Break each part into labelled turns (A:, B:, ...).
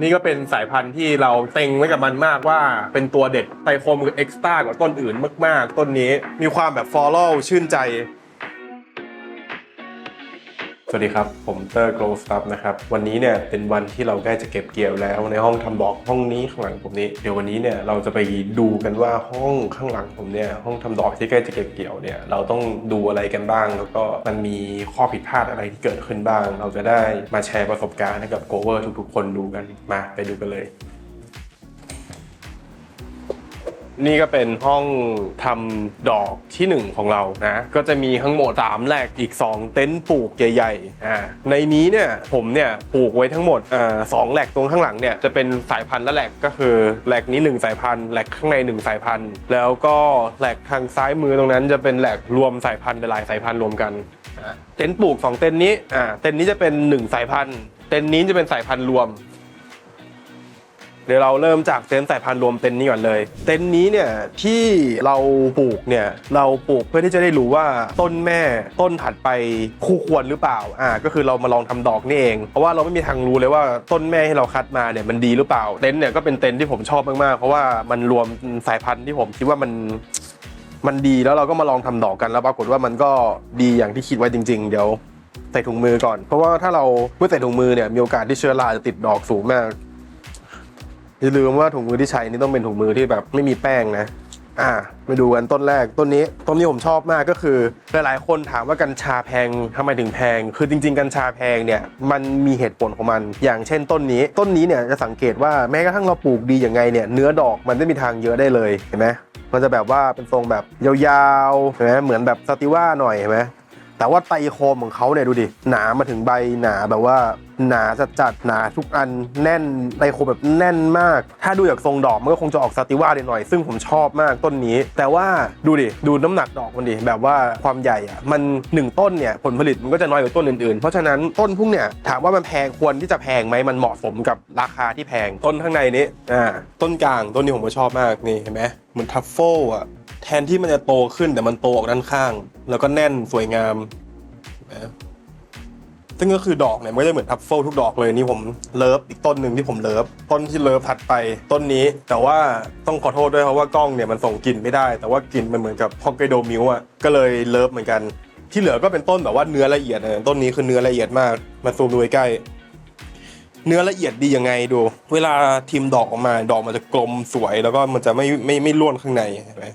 A: นี่ก็เป็นสายพันธุ์ที่เราเต็งไว้กับมันมากว่าเป็นตัวเด็ดไตโคมคือเอ็กซ์ต้ากว่าต้นอื่นมาก ๆ ต้นนี้มีความแบบฟอลโล่ชื่นใจ สวัสดีครับ ผมเตอร์โกลสตัฟนะครับ วันนี้เนี่ยเป็นวันที่เราใกล้จะเก็บเกี่ยวแล้วในห้องทำดอกห้องนี้ข้างหลังผมนี้ เดี๋ยววันนี้เนี่ยเราจะไปดูกันว่าห้องข้างหลังผมเนี่ยห้องทำดอกที่ใกล้จะเก็บเกี่ยวเนี่ยเราต้องดูอะไรกันบ้าง แล้วก็มันมีข้อผิดพลาดอะไรที่เกิดขึ้นบ้าง เราจะได้มาแชร์ประสบการณ์ให้กับโกเวอร์ทุกๆ คนดูกันมาไปดูกันเลย นี่ก็เป็นห้องทำดอกที่หนึ่งของเรานะ ก็จะมีทั้งหมด3แหลกอีก 2 เต็นท์ปลูกใหญ่ๆอ่าในนี้เนี่ยผมเนี่ยปลูกไว้ทั้งหมดอ่าสองแหลกตรงข้างหลังเนี่ยจะเป็นสายพันธุ์ละแหลกก็คือแหลกนี้ 1 สายพันธุ์แหลกข้างใน 1 สายพันธุ์ แล้วก็แหลกทางซ้ายมือตรงนั้น จะเป็นแหลกรวมสายพันธุ์หลายสายพันธุ์รวมกันเต็นท์ปลูกสองเต็นท์นี้อ่าเต็นท์นี้จะเป็นหนึ่งสายพันธุ์ เต็นท์นี้จะเป็นสายพันธุ์รวม ดี๋ยวเราเริ่มจากเต็นท์สายพันธุ์รวมเต็นท์นี้ก่อนเลย เต็นท์นี้เนี่ยที่เราปลูกเนี่ยเราปลูกเพื่อที่จะได้รู้ว่าต้นแม่ต้นถัดไปคู่ควรหรือเปล่าอ่าก็คือเรามาลองทำดอกนี่เองเพราะว่าเราไม่มีทางรู้เลยว่าต้นแม่ที่เราคัดมาเนี่ยมันดีหรือเปล่าเต็นท์เนี่ยก็เป็นเต็นท์ที่ผมชอบมากๆเพราะว่ามันรวมสายพันธุ์ที่ผมคิดว่ามันมันดีแล้วเราก็มาลองทำดอกกันแล้วปรากฏว่ามันก็ดีอย่างที่คิดไว้จริง ๆ เดี๋ยวใส่ถุงมือก่อน เพราะว่าถ้าเราไม่ใส่ถุงมือเนี่ยมีโอกาสที่เชื้อราจะติดดอกสูงมาก อย่าลืมว่าถุงมือที่ใช้นี่ต้องเป็นถุงมือที่แบบไม่มีแป้งนะ อ่าไปดูกันต้นแรกต้นนี้ต้นนี้ผมชอบมากก็คือ หลายๆ คนถามว่ากัญชาแพงทำไมถึงแพง คือจริง ๆ กัญชาแพงเนี่ยมันมีเหตุผลของมัน อย่างเช่นต้นนี้ ต้นนี้เนี่ยจะสังเกตว่าแม้กระทั่งเราปลูกดีอย่างไงเนี่ยเนื้อดอกมันไม่มีทางเยอะได้เลยเห็นไหมมันจะแบบว่าเป็นทรงแบบยาวๆเห็นไหมเหมือนแบบสติว่าหน่อยเห็นไหมแต่ว่าไตโคมของเขาเนี่ยดูดิหนามาถึงใบหนาแบบว่า หนาจัดจัดหนาทุกอันแน่นไตรโคมแบบแน่นมาก ถ้าดูจากทรงดอกมันก็คงจะออกสติว่าหน่อยๆซึ่งผมชอบมากต้นนี้ แต่ว่าดูดิดูน้ำหนักดอกมันดิแบบว่าความใหญ่อะมันหนึ่งต้นเนี่ยผลผลิตมันก็จะน้อยกว่าต้นอื่นๆ เพราะฉะนั้นต้นพวกเนี่ยถามว่ามันแพงควรที่จะแพงไหมมันเหมาะสมกับราคาที่แพงต้นข้างในนี้อ่าต้นกลางต้นนี้ผมก็ชอบมากนี่เห็นไหมเหมือนทัฟเฟิลอะแทนที่มันจะโตขึ้นแต่มันโตออกด้านข้าง แล้วก็แน่นสวยงามนะ ซึ่งก็คือดอกเนี่ยไม่ได้เหมือนทัฟเฟิลทุกดอกเลยนี่ผมเลิฟอีกต้นหนึ่งที่ผมเลิฟต้นที่เลิฟถัดไปต้นนี้ แต่ว่าต้องขอโทษด้วยเพราะว่ากล้องเนี่ยมันส่งกลิ่นไม่ได้ แต่ว่ากลิ่นมันเหมือนกับฮอกไกโดมิลอะก็เลยเลิฟเหมือนกัน ที่เหลือก็เป็นต้นแบบว่าเนื้อละเอียดนะต้นนี้คือเนื้อละเอียดมากมาซูมดูใกล้เนื้อละเอียดดียังไงดู เวลาทิมดอกออกมา ดอกมันจะกลมสวย แล้วก็มันจะไม่ไม่ไม่ร่วนข้างในเห็นไหม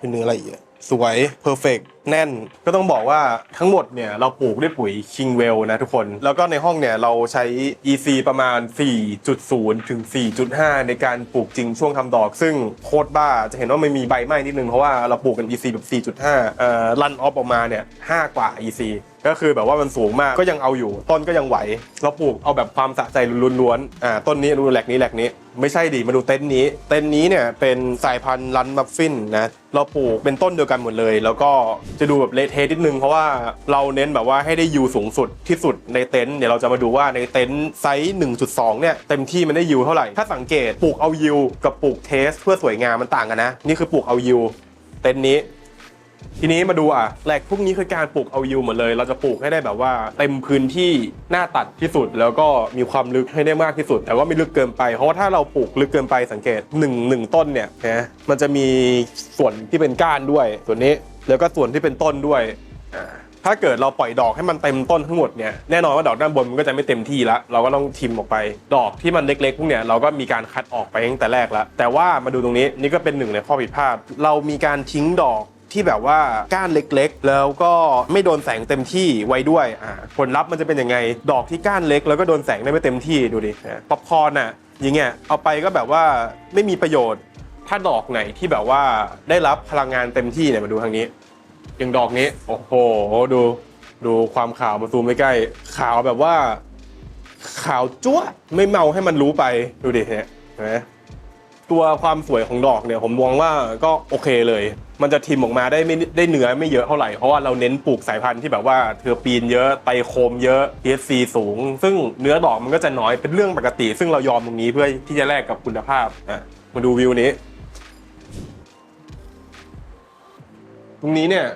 A: เป็นเนื้อละเอียด สวยเพอร์เฟกแน่น ก็ต้องบอกว่าทั้งหมดเนี่ยเราปลูกด้วยปุ๋ยคิงเวลนะทุกคน แล้วก็ในห้องเนี่ยเราใช้ EC ประมาณ 4.0 ถึง 4.5 ในการปลูกจริงช่วงทำดอก ซึ่งโคตรบ้าจะเห็นว่ามันมีใบไหม้นิดนึง เพราะว่าเราปลูกกัน EC แบบ 4.5เอ่อรันออฟออกมาเนี่ย 5 กว่า EC ก็คือแบบว่ามันสูงมากก็ยังเอาอยู่ ต้นก็ยังไหว เราปลูกเอาแบบความสะใจล้วนๆอ่าต้นนี้ดูแหลกนี้แหลกนี้ ไม่ใช่ดิมาดูเต็นท์นี้ เต็นท์นี้เนี่ยเป็นสายพันธุ์รันมัฟฟินนะเราปลูกเป็นต้นเดียวกันหมดเลย แล้วก็จะดูแบบเละเทะนิดนึงเพราะว่าเราเน้นแบบว่าให้ได้ยูสูงสุดที่สุดในเต็นท์เดี๋ยวเราจะมาดูว่าในเต็นท์ไซส์ 1.2 เนี่ยเต็มที่มันได้ยูเท่าไหร่ถ้าสังเกตปลูกเอายูกับปลูกเทส เพื่อสวยงามมันต่างกันนะนี่คือปลูกเอายูเต็นท์นี้ ทีนี้มาดูอะแหลกพวกนี้คือการปลูกเอายูหมดเลย เราจะปลูกให้ได้แบบว่าเต็มพื้นที่หน้าตัดที่สุด แล้วก็มีความลึกให้ได้มากที่สุด แต่ว่าไม่ลึกเกินไป เพราะว่าถ้าเราปลูกลึกเกินไปสังเกต1นึ่งหนึ่งต้นเนี่ยนะมันจะมีส่วนที่เป็นก้านด้วย ส่วนนี้แล้วก็ส่วนที่เป็นต้นด้วยถ้าเกิดเราปล่อยดอกให้มันเต็มต้นทั้งหมดเนี่ยแน่นอนว่าดอกด้านบนมันก็จะไม่เต็มที่ละเราก็ต้องทิมออกไป ดอกที่มันเล็กๆพวกเนี้ยเราก็มีการคัดออกไปตั้งแต่แรกล้วแต่ว่ามาดูตรงนี้นี่ก็เป็นหนึ่งในข้อผิดพลาด เรามีการทิ้งดอก ที่แบบว่าก้านเล็กๆ แล้วก็ไม่โดนแสงเต็มที่ไว้ด้วยอ่าผลลัพธ์มันจะเป็นยังไง ดอกที่ก้านเล็ก แล้วก็โดนแสงได้ไม่เต็มที่ดูดิป๊อปคอร์นอะอย่างเงี้ยเอาไปก็แบบว่าไม่มีประโยชน์ ถ้าดอกไหนที่แบบว่าได้รับพลังงานเต็มที่เนี่ยมาดูทางนี้ อย่างดอกนี้ โอ้โหดูดูความขาวมาซูมใกล้ๆขาวแบบว่า ขาวจั๊วไม่เมาให้มันรู้ไปดูดิเนี่ยเห็นไหมตัวความสวยของดอกเนี่ย ผมมองว่าก็โอเคเลย มันจะทิมออกมาได้ไม่ได้เนื้อไม่เยอะเท่าไหร่เพราะว่าเราเน้นปลูกสายพันธุ์ที่แบบว่าเทอร์ปีนเยอะไตโคมเยอะ THC สูง ซึ่งเนื้อดอกมันก็จะน้อยเป็นเรื่องปกติ ซึ่งเรายอมตรงนี้เพื่อที่จะแลกกับคุณภาพอะมาดูวิวนี้ ตรงนี้เนี่ย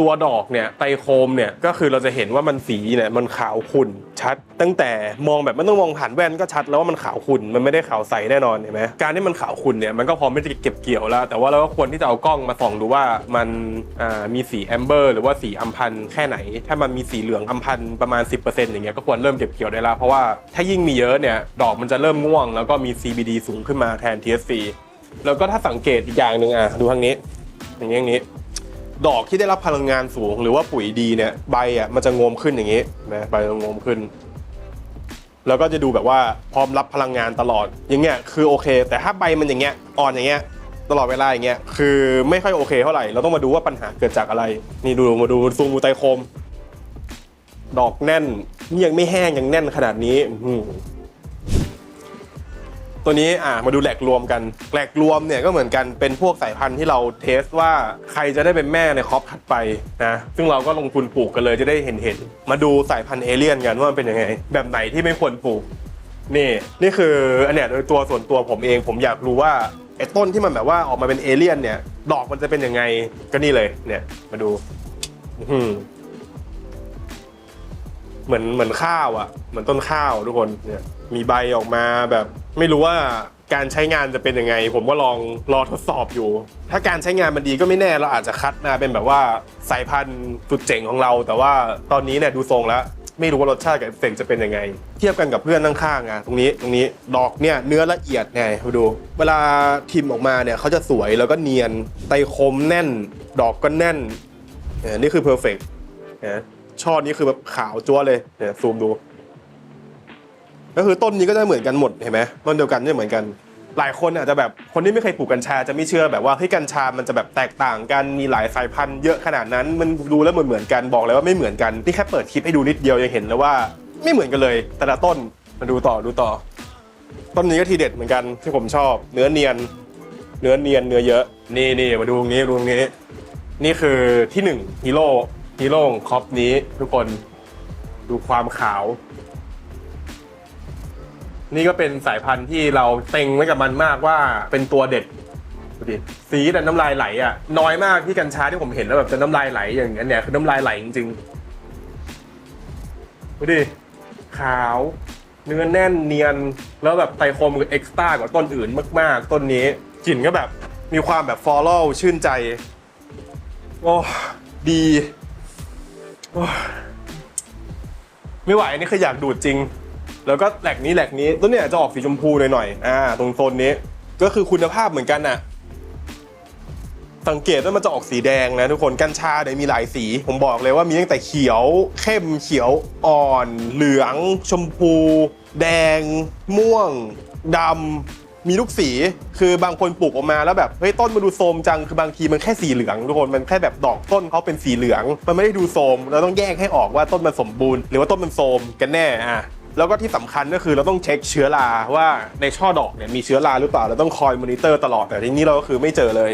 A: ตัวดอกเนี่ยไตโคมเนี่ยก็คือเราจะเห็นว่ามันสีเนี่ยมันขาวขุ่นชัด ตั้งแต่มองแบบไม่ต้องมองผ่านแว่นก็ชัดแล้วว่ามันขาวขุ่นมันไม่ได้ขาวใสแน่นอนเห็นไหมการที่มันขาวขุ่นเนี่ยมันก็พร้อมที่จะเก็บเกี่ยวแล้ว แต่ว่าเราก็ควรที่จะเอากล้องมาส่องดูว่ามันมีสีแอมเบอร์หรือว่าสีอัมพันแค่ไหน ถ้ามันมีสีเหลืองอัมพันประมาณ 10%อย่างเงี้ยก็ควรเริ่มเก็บเกี่ยวได้แล้วเพราะว่าถ้ายิ่งมีเยอะเนี่ยดอกมันจะเริ่มง่วง แล้วก็มี CBD สูงขึ้นมาแทน THC แล้วก็ถ้าสังเกตอีกอย่างหนึ่งอะดูทางนี้อย่างนี้อย่างนี้ ดอกที่ได้รับพลังงานสูง หรือว่าปุ๋ยดีเนี่ยใบอะมันจะงมขึ้นอย่างนี้นะใบจะงมขึ้น แล้วก็จะดูแบบว่าพร้อมรับพลังงานตลอดอย่างเงี้ยคือโอเค แต่ถ้าใบมันอย่างเงี้ยอ่อนอย่างเงี้ยตลอดเวลาอย่างเงี้ยคือไม่ค่อยโอเคเท่าไหร่เราต้องมาดูว่าปัญหาเกิดจากอะไร นี่ดูมาดูซูมูไตโคม ดอกแน่นยังไม่แห้งยังแน่นขนาดนี้อื ตัวนี้อะมาดูแหลกรวมกันแหลกรวมเนี่ยก็เหมือนกันเป็นพวกสายพันธุ์ที่เราเทสว่าใครจะได้เป็นแม่ในครอปถัดไปนะซึ่งเราก็ลงทุนปลูกกันเลยจะได้เห็นเห็นมาดูสายพันธุ์เอเลี่ยนกันว่ามันเป็นยังไง แบบไหนที่ไม่ควรปลูกนี่นี่คืออันเนี้ยโดยตัวส่วนตัวผมเองผมอยากรู้ว่าไอ้ต้นที่มันแบบว่าออกมาเป็นเอเลี่ยนเนี่ย ดอกมันจะเป็นยังไงก็นี่เลยเนี่ย มาดูอืเหมือนเหมือนข้าวอะ่ะ เหมือนต้นข้าวทุกคนเนี่ย มีใบออกมาแบบ ไม่รู้ว่าการใช้งานจะเป็นยังไง ผมก็ลองรอทดสอบอยู่ ถ้าการใช้งานมันดีก็ไม่แน่เราอาจจะคัดมาเป็นแบบว่าสายพันธุ์สุดเจ๋งของเรา แต่ว่าตอนนี้เนี่ยดูทรงแล้ว ไม่รู้ว่ารสชาติกับเอฟเฟกจะเป็นยังไง เทียบกันกับเพื่อนข้างๆอะตรงนี้ตรงนี้ดอกเนี่ยเนื้อละเอียดไงดู เวลาทิมออกมาเนี่ยเขาจะสวยแล้วก็เนียนไตคมแน่น ดอกก็แน่นนี่ยนี่คือเพอร์เฟกต์ช่อนี้คือแบบขาวจั๊วเลยเนี่ยซูมดู ก็คือต้นนี้ก็จะเหมือนกันหมดเห็นไหมต้นเดียวกันจะเหมือนกัน หลายคนอาจจะแบบคนที่ไม่เคยปลูกกัญชาจะไม่เชื่อแบบว่าเฮ้ยกัญชามันจะแบบแตกต่างกันมีหลายสายพันธุ์เยอะขนาดนั้น มันดูแล้วเหมือนเหมือนกันบอกเลยว่าไม่เหมือนกันนี่แค่เปิดคลิปให้ดูนิดเดียวยังเห็นแล้วว่า ไม่เหมือนกันเลย แต่ละต้นมาดูต่อดูต่อ ต้นนี้ก็ทีเด็ดเหมือนกันที่ผมชอบ เนื้อเนียน เนื้อเนียนเนื้อเยอะ นี่นี่มาดูตรงนี้ดูตรงนี้ นี่คือที่หนึ่งฮีโร่ฮีโร่คอปนี้ทุกคนดูความขาว นี่ก็เป็นสายพันธุ์ที่เราเต็งไว้กับมันมากว่าเป็นตัวเด็ดดูดิสีแต่น้ำลายไหลอะน้อยมากที่กัญชาที่ผมเห็นแล้วแบบจะน้ำลายไหลอย่างนั้นเนี่ยคือน้ำลายไหลจริงๆดูดิขาว เนื้อแน่นเนียนแล้วแบบไตรโคมคือเอ็กซ์ต้ากว่าต้นอื่นมาก ๆ ต้นนี้กลิ่นก็แบบมีความแบบฟลอรัลชื่นใจ โอ้ดีโอ้ไม่ไหวนี่คืออยากดูดจริง แล้วก็แหลกนี้แหลกนี้ต้นเนี่ยจะออกสีชมพูหน่อยๆอ่าตรงโซนนี้ก็คือคุณภาพเหมือนกันน่ะสังเกตว่ามันจะออกสีแดงนะทุกคนกัญชาเนี่ยมีหลายสี ผมบอกเลยว่ามีตั้งแต่เขียว เข้มเขียวอ่อน เหลือง ชมพู แดง ม่วงดำมีทุกสี คือบางคนปลูกออกมาแล้วแบบเฮ้ยต้นมันดูโทมจังคือบางทีมันแค่สีเหลืองทุกคนมันแค่แบบดอกต้นเขาเป็นสีเหลือง มันไม่ได้ดูโทมเราต้องแยกให้ออกว่าต้นมันสมบูรณ์ หรือว่าต้นมันโทมกันแน่อะ แล้วก็ที่สำคัญก็คือเราต้องเช็คเชื้อราว่าในช่อดอกเนี่ยมีเชื้อราหรือเปล่าเราต้องคอยมอนิเตอร์ตลอดแต่ทีนี้เราก็คือไม่เจอเลย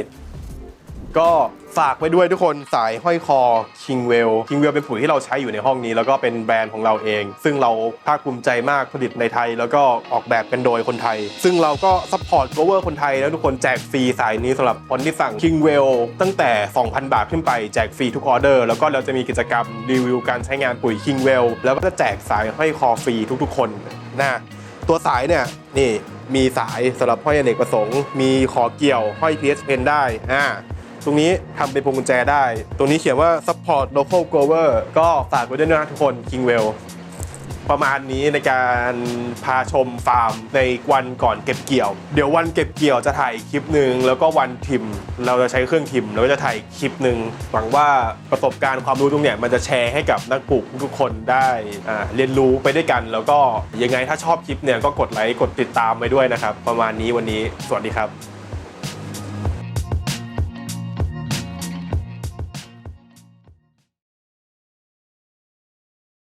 A: ก็ฝากไว้ด้วยทุกคนสายห้อยคอ Kingwell Kingwell เป็นปุ๋ยที่เราใช้อยู่ในห้องนี้ แล้วก็เป็นแบรนด์ของเราเอง ซึ่งเราภาคภูมิใจมากผลิตในไทย แล้วก็ออกแบบกันโดยคนไทย ซึ่งเราก็ซัพพอร์ต cover คนไทยแล้วทุกคนแจกฟรีสายนี้สำหรับคนที่สั่ง Kingwell ตั้งแต่ 2,000 บาทขึ้นไปแจกฟรีทุกออเดอร์แล้วก็เราจะมีกิจกรรมรีวิวการใช้งานปุ๋ย Kingwell แล้วก็จะแจกสายห้อยคอฟรีทุกๆ คนนะตัวสายเนี่ยนี่มีสายสำหรับห้อยอเนกประสงค์ มีขอเกี่ยวห้อย PS Pen ได้อ่า ตรงนี้ทำเป็นพวงกุญแจได้ ตรงนี้เขียนว่า support local grower ก็ฝากไว้ด้วยนะทุกคน Kingwell ประมาณนี้ในการพาชมฟาร์มในวันก่อนเก็บเกี่ยว เดี๋ยววันเก็บเกี่ยวจะถ่ายคลิปหนึ่งแล้วก็วันทิม เราจะใช้เครื่องทิมแล้วก็จะถ่ายคลิปหนึ่งหวังว่าประสบการณ์ความรู้ตรงเนี้ยมันจะแชร์ให้กับนักปลูกทุกคนได้เรียนรู้ไปด้วยกัน แล้วก็ยังไงถ้าชอบคลิปเนี่ยก็กดไลค์กดติดตามไปด้วยนะครับ ประมาณนี้วันนี้สวัสดีครับ